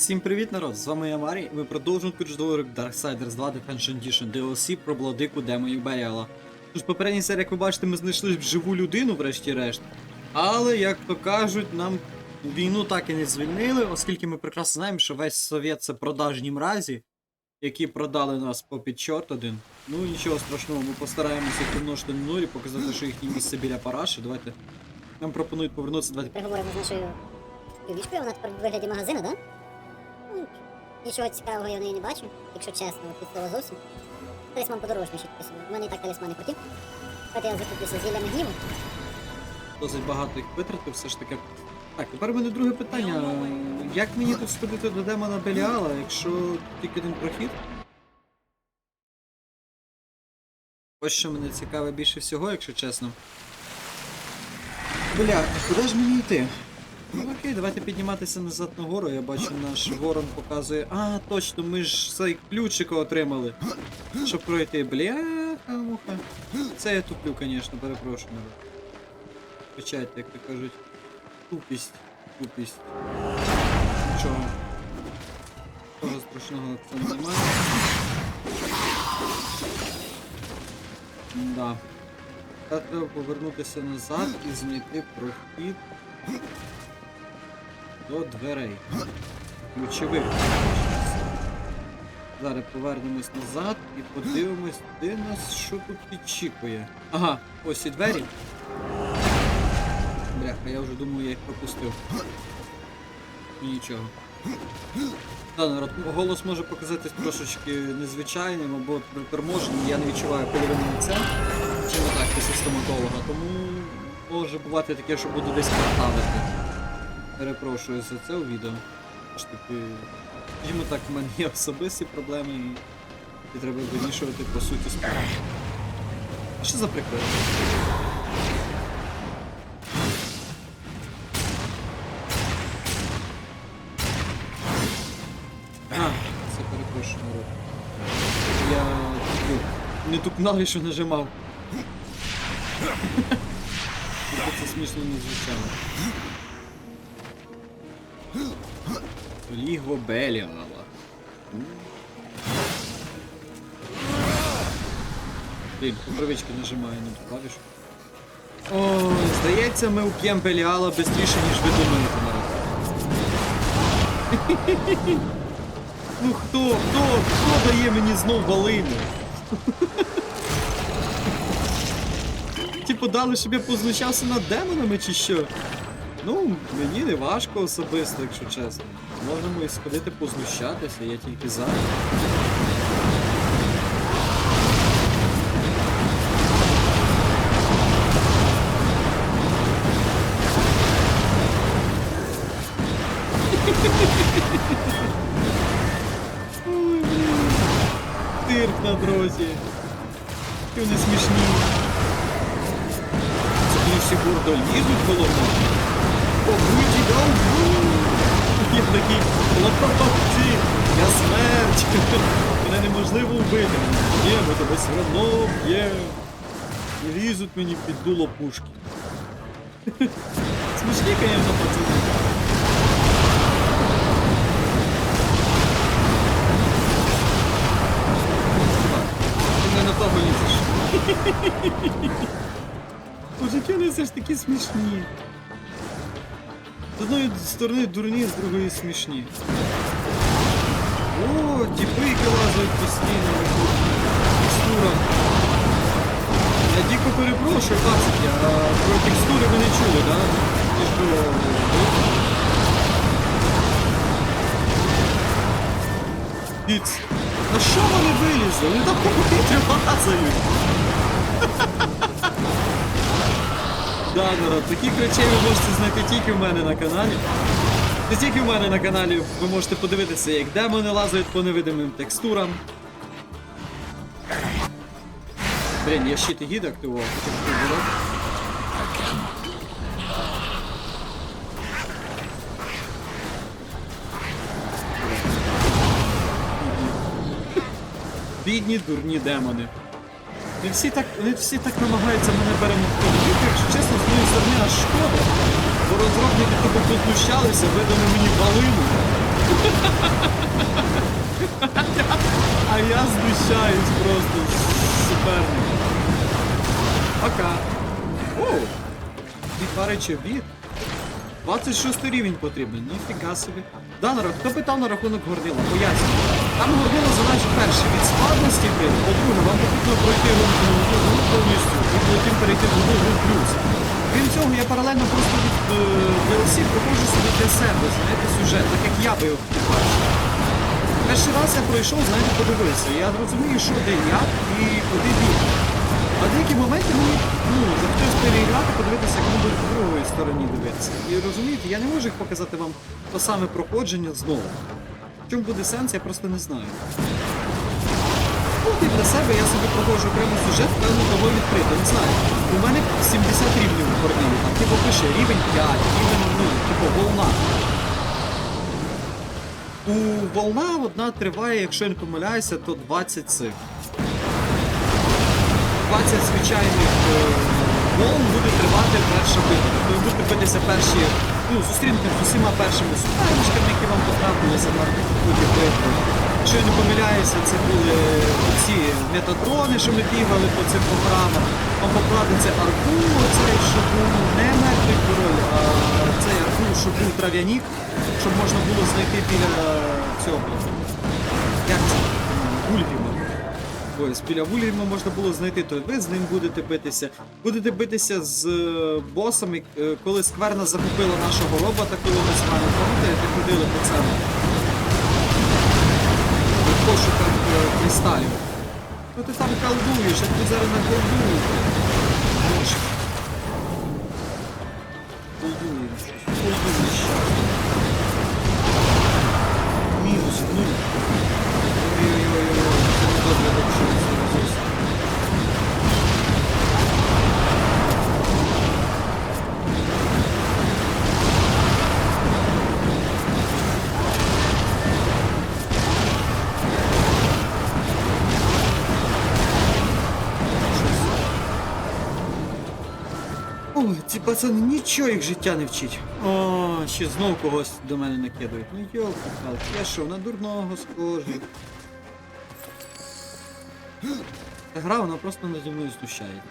Всім привіт, народ! З вами я Марій, і ми продовжуємо курсдоворик Darksiders 2 Defension Edition DLC про владику демонів Беріала. Тож, попередній серії, як ви бачите, ми знайшли живу людину, врешті-решт. Але, як то кажуть, нам війну так і не звільнили, оскільки ми прекрасно знаємо, що весь совєт це продажні мразі, які продали нас попід чорт один. Ну нічого страшного, ми постараємося помножити на нуль і показати, що їхнє місце біля параші. Давайте. Нам пропонують повернутися, давайте Переговоримо з нашою вона тепер в вигляді магазину, так? Да? Нічого цікавого я в неї не бачу, якщо чесно, от від слова зовсім. Талісман ще підписую. У мене і так талісман не хотів. Давайте я закуплюся зіллями гніву. досить багато їх витратив, все ж таки. Так, тепер у мене друге питання. Як мені тут сходити до демона Беліала, якщо тільки один прохід? Ось що мене цікаве більше всього, якщо чесно. Бля, куди ж мені йти? Ну окей, давайте підніматися назад на гору. Я бачу, наш ворон показує. А, точно, ми ж цей ключика отримали. Щоб пройти. Бляха, муха. Це я туплю, звісно, перепрошую. Печать, як то кажуть. Тупість. Тупість. Нічого. Того страшного цьому немає. Да. Та треба повернутися назад і знайти прохід до дверей. Ключових. Зараз повернемось назад і подивимось, де нас що тут підчікує. Ага, ось і двері. Бляха, я вже думаю, я їх пропустив. Нічого. Та, народ, голос може показатись трошечки незвичайним або приторможеним, я не відчуваю половини лиця, чи не так після стоматолога, тому може бувати таке, що буду десь картавити. Перепрошую за це у відео. Ж таки, скажімо так, в мене є особисті проблеми і, треба вирішувати по суті справи. А що за ну, не тупнав, що нажимав. Це смішно не Лігво Беліала. Блін, по привички нажимаю на клавішу. О, здається, ми уб'ємо Беліала швидше, ніж ви думаєте, народ. Ну хто, хто, хто дає мені знов валину? Типу дали, щоб я познущався над демонами чи що? Ну, мені не важко особисто, якщо чесно. Можемо і сходити познущатися, я тільки за. Ой. Тирк на дрозі. Які вони смішні. Це всі гордо лізуть головно. Побудь да Я такий хлопці, я смерть. Мене неможливо вбити. Ні, ми тебе все одно б'ємо. І лізуть мені під дуло пушки. Смішні, конечно, пацани. Ти не на того лізеш. Боже, які вони все ж таки смішні. З одної сторони дурні, з другої смішні. О, діпи, які лазають постійно. Текстура. Я дико перепрошую, пацики, а про текстури ви не чули, да? Ті ж було. Піц. На що вони вилізли? Вони там по повітрю лазають. Да, народ, таких речей ви можете знайти тільки в мене на каналі. Не тільки в мене на каналі, ви можете подивитися, як демони лазають по невидимим текстурам. Блін, я щит і гід активував, хотів прибирати. Бідні дурні демони. Вони всі так, вони всі так намагаються мене перемогти. Якщо чесно, з моєї сторони аж шкода. Бо розробники тобі познущалися, видали мені валину. А я знущаюсь просто з суперника. Пока. Оу! Відпаричі обід. 26 рівень потрібен, ніфіга собі. Да, народ, хто питав на рахунок горнила? Поясню. Там горнило залежить перше від складності по-друге, вам потрібно пройти гру повністю і потім перейти в гру плюс. Крім цього, я паралельно просто від е, DLC проходжу собі для себе, знаєте, сюжет, так як я би його бачити. Перший раз я пройшов, знаєте, подивився. Я розумію, що де як і куди бігти. А деякі моменти мені ну, захотілося переіграти, подивитися, як будуть в другої стороні дивитися. І розумієте, я не можу їх показати вам то саме проходження знову. В чому буде сенс, я просто не знаю. От і для себе я собі проходжу окремий сюжет, певно, того відкрито. Не знаю. У мене 70 рівнів в Корнелі, там типу пише рівень 5, рівень, ну, типу, волна. У волна одна триває, якщо я не помиляюся, то 20 цих. 20 звичайних е, волн буде тривати перша битва. Тобто ви будете перші, ну, зустрінете з усіма першими суперничками, які вам потрапилися на ході битви. Якщо я не помиляюся, це були ці метатрони, що ми бігали по цим програмам. Вам покладеться Аркул, цей, що був не мертвий король, а цей Аркул, що був трав'янік, щоб можна було знайти біля цього. Як це? Гульгіма. Ось, біля Вульгіма можна було знайти, то ви з ним будете битися. Будете битися з е, босами, е, коли скверна захопила нашого робота, коли ми з вами пам'ятаєте, ходили по цьому. В пошуках е, кристалів. Ну ти там колдуєш, а ти зараз наколдуєш. Боже. Колдуєш. Колдуєш. Ці пацани нічого їх життя не вчить. О, ще знов когось до мене накидують. Ну йолки палки я що, на дурного схожий. Та гра, вона просто наді мною знущає.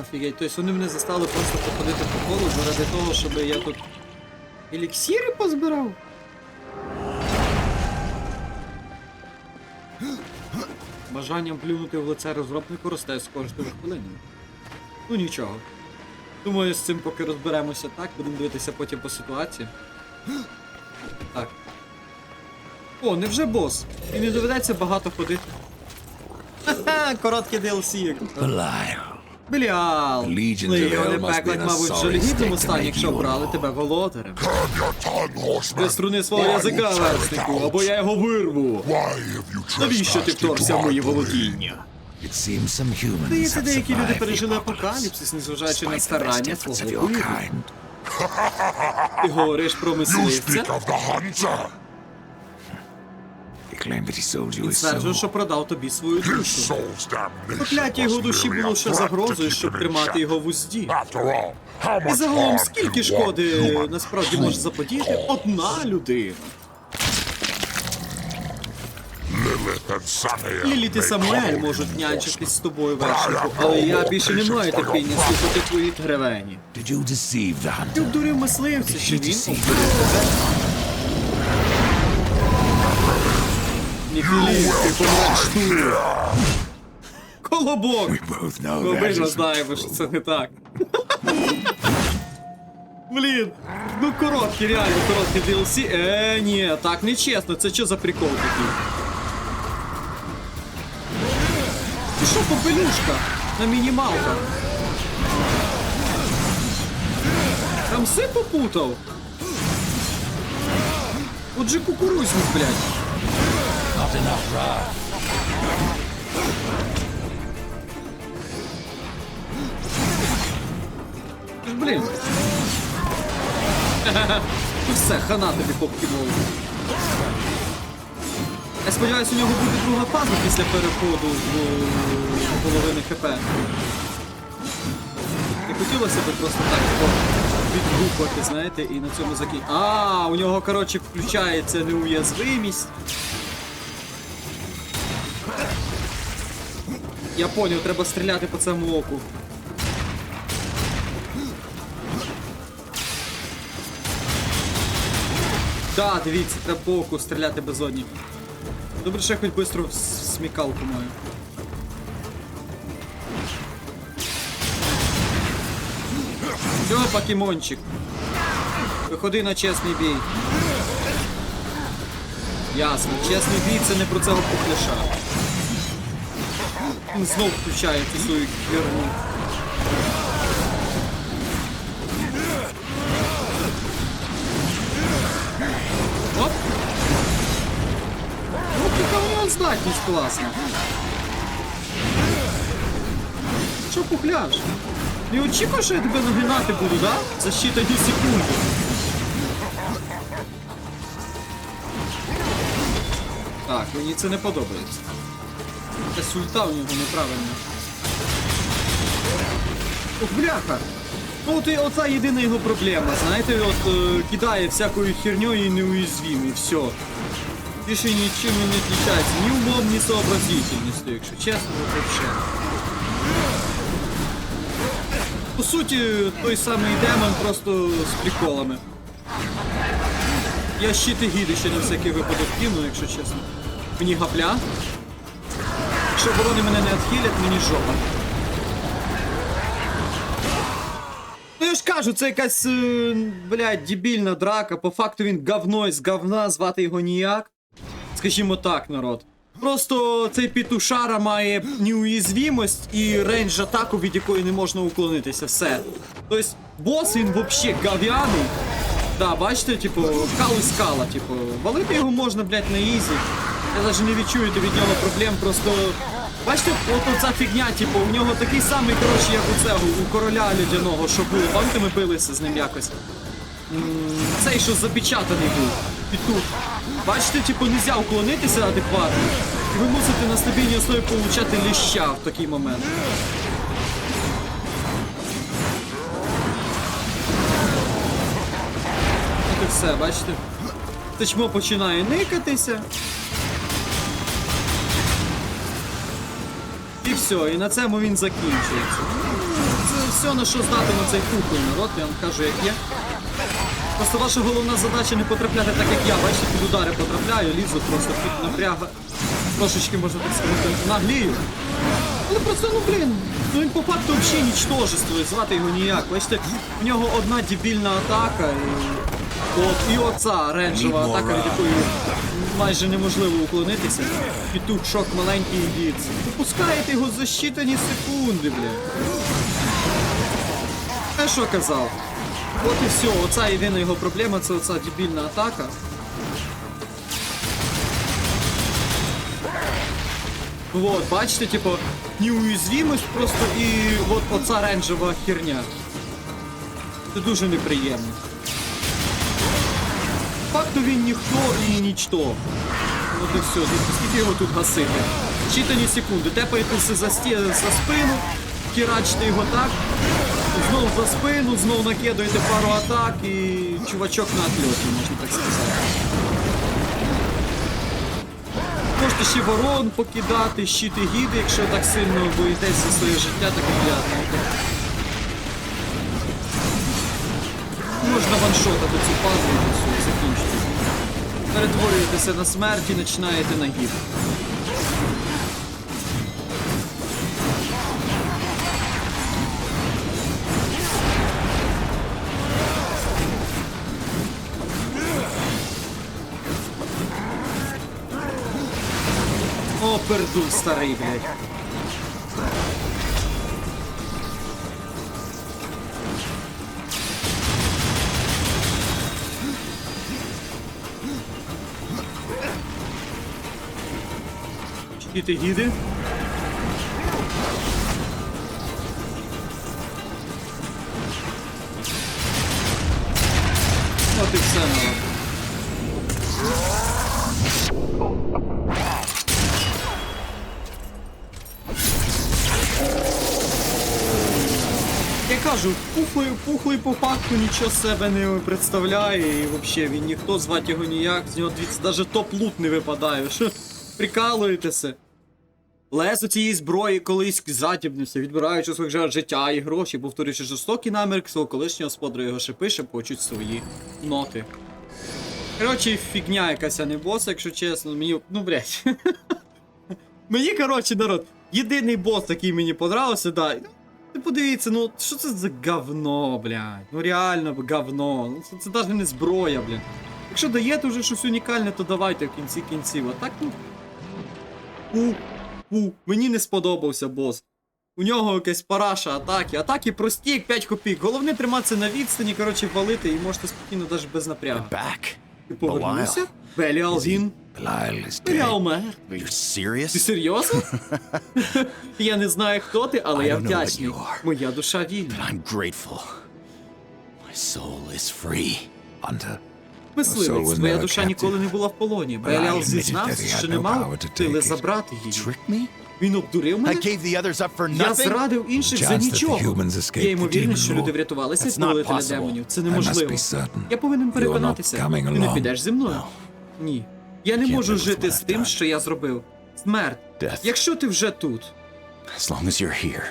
Офігеть, тобто вони мене застали просто походити по колу заради того, щоб я тут еліксіри позбирав. Бажанням плюнути в лице розробнику росте з кожною хвилиною. Ну нічого. Думаю, з цим поки розберемося так, будемо дивитися потім по ситуації. Так. О, невже бос? І не доведеться багато ходити. Ха-ха, коротке DLC. Беліал! Легіони Hell пекла, мабуть, в жалюгідному стані, якщо an тебе володарем. Ти струни свого язика, you верстнику, або я його вирву. Навіщо ти вторгся в мої володіння? Здається, деякі люди пережили апокаліпсис, незважаючи на старання свого your Ти говориш про мисливця? Він стверджує, що продав тобі свою душу. Прокляття його душі було ще загрозою, щоб тримати його в узді. І загалом, скільки шкоди насправді може заподіяти одна людина. Ліліт і Самуель можуть you нянчитись з тобою вершнику, але я більше не маю терпіння слухати твої the Ти обдурив мисливця, чи він обдурив тебе? Ніхіліст, ти помреш тут. Колобок! Ми обидва знаємо, що це не так. Блін, ну короткі, реально короткі DLC. Е, ні, так не чесно, це що за прикол такий? Ти що, попелюшка? На мінімалках. Там все попутав. Отже кукурузник, блядь. Not enough, Ra. Ти ж, Блін. Ну все, хана тобі попкінув. Я сподіваюся, у нього буде друга фаза після переходу в половини ХП. Не хотілося б просто так. о, знаєте, і на цьому закінчити. А, у нього, коротше, включається неуязвимість. Я поняв, треба стріляти по цьому оку. Да, дивіться, треба по оку стріляти безодні. Добре, що я хоч швидко смікалку маю. Все, покемончик. Виходи на чесний бій. Ясно, чесний бій це не про цього пухляша. Він знов включає цю свою херню. Здатність класна. Що пухляш? Не очікуєш, що я тебе нагинати буду, да? За щитані секунди. Так, мені це не подобається. Якась ульта у нього неправильна. Ох, бляха! Ну от і єдина його проблема, знаєте, от е, кидає всякою херньою і неуязвимий, все. Більше нічим не відрізняється, ні умом, ні сообразительністю, якщо чесно, вообще. По суті, той самий демон просто з приколами. Я щити гіди ще на всякий випадок кину, якщо чесно. Мені гапля. Якщо ворони мене не відхилять, мені жопа. Ну я ж кажу, це якась, е, блядь, дебільна драка. По факту він говно з говна, звати його ніяк. Скажімо так, народ. Просто цей пітушара має неуязвимость і рейндж атаку, від якої не можна уклонитися. Все. Тобто, бос він вообще гов'яний. Да, бачите, типу, кал і скала, типу, валити його можна, блядь, на ізі. Я навіть не відчуєте від нього проблем, просто. Бачите, от оця фігня, типу, у нього такий самий, коротше, як у цього, у короля людяного, що був. Пам'ятаєте, ми билися з ним якось. Цей, що запечатаний був. Петух. Бачите, типу, нельзя уклонитися адекватно. І ви мусите на стабільній основі получати ліща в такий момент. От і все, бачите? Це чмо починає никатися. І все, і на цьому він закінчується. Це все на що здатен цей кухонь народ, я вам кажу, як є. Просто ваша головна задача не потрапляти так, як я. Бачите, під удари потрапляю, лізу просто під напряга. Трошечки, можна так сказати, наглію. Але просто, ну блін, ну він по факту взагалі нічтожество, і звати його ніяк. Бачите, в нього одна дебільна атака, і, от, і оця ренджова атака, від якої майже неможливо уклонитися. І тут шок маленький і від. Випускаєте його за щитані секунди, блядь. Я що казав? От і все, оця єдина його проблема, це оця дебільна атака. Вот, бачите, типу, неуязвимость просто і от оця ренджова херня. Це дуже неприємно. Факту він ніхто і нічто. От і все, дивіться, скільки його тут гасити. Читані секунди, тепаєтеся за, за спину, херачите його так, знов за спину, знов накидаєте пару атак і чувачок на отльоті, можна так сказати. Можете ще ворон покидати, щити гіди, якщо так сильно боїтеся своє життя, так як я. Можна ваншотати цю пазлу і закінчити. Перетворюєтеся на смерть і починаєте на гід. Пердун старий, блядь. Щити гіди. Пухлий, по факту нічого себе не представляє. І взагалі він ніхто звати його ніяк. З нього навіть топ-лут не випадає. Що? Прикалуєтеся. Лезо цієї зброї колись задібнився, відбираючи своїх жертв життя і гроші, повторюючи жорстокий намір свого колишнього господаря його шипи, щоб почуть свої ноти. Коротше, фігня якась, а не бос, якщо чесно, мені. Ну, блядь. мені, коротше, народ, єдиний бос, який мені понравився, да. Ну, Ти подивіться, ну що це за говно, блядь? Ну реально говно. Ну це, це навіть не зброя, блядь. Якщо даєте вже щось унікальне, то давайте в кінці кінців. А так, ну. Фу, фу, мені не сподобався бос. У нього якась параша атаки. Атаки прості, як 5 копійок. Головне триматися на відстані, коротше, валити і можете спокійно навіть без напрягу. Повернувся? Беліал він. Беліал? Ти серйозно? я не знаю, хто ти, але я вдячний. Моя душа вільна. Мисливець, never душа ніколи не була в полоні. Беліал зізнався, що не мав сили забрати її. Він обдурив I мене? gave the others up for Я nothing? зрадив інших за Chance that the нічого. humans escaped Є the demon що lord. люди врятувалися That's з not повелителя possible. демонів. Це I must неможливо. be certain. Я повинен переконатися. coming Ти не along. підеш зі мною? Ні. Я не Can't можу live with жити what з I've тим, done. що я зробив. Смерть. Death. Якщо ти вже тут, As long as you're here.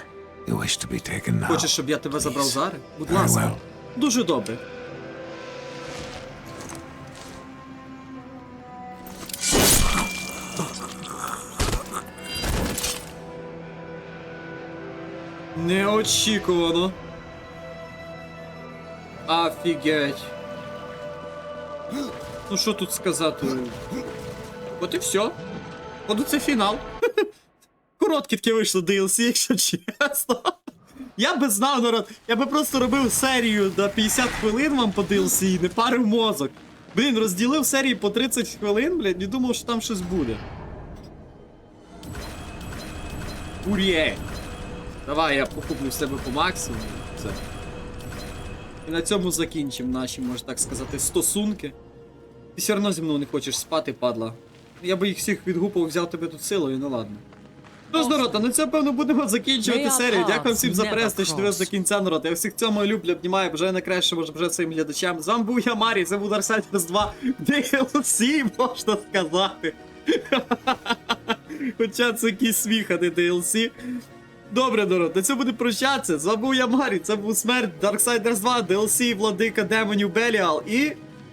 You wish to be taken now. хочеш, щоб я тебе забрав зараз? Будь Very ласка. well. Дуже добре. Неочікувано. Офігеть. Ну що тут сказати? От і все. От це фінал. Короткі таке вийшло DLC, якщо чесно. Я би знав, народ, я би просто робив серію на 50 хвилин вам по DLC і не парив мозок. Блін, розділив серії по 30 хвилин, блядь, і думав, що там щось буде. Урє! Давай я покуплю себе по максимуму. Все. І на цьому закінчимо наші, можна так сказати, стосунки. Ти все одно зі мною не хочеш спати, падла. Я би їх всіх відгупав, взяв тебе тут силою, ну ладно. Ну ж, народ, а на цьому, певно, будемо закінчувати серію. Дякую всім за перегляд, що дивились до кінця, народ. Я всіх цьому люблю, обнімаю, бажаю найкраще, може бажаю своїм глядачам. З вами був я, Марій, це був Darksiders 2 DLC, можна сказати. Хоча це якийсь сміх, а не DLC. Добре, народ, на цьому буде прощатися. З вами був я, Марі, це був смерть Darksiders 2, DLC, Владика Демонів Беліал і...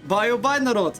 Бай-бай, народ!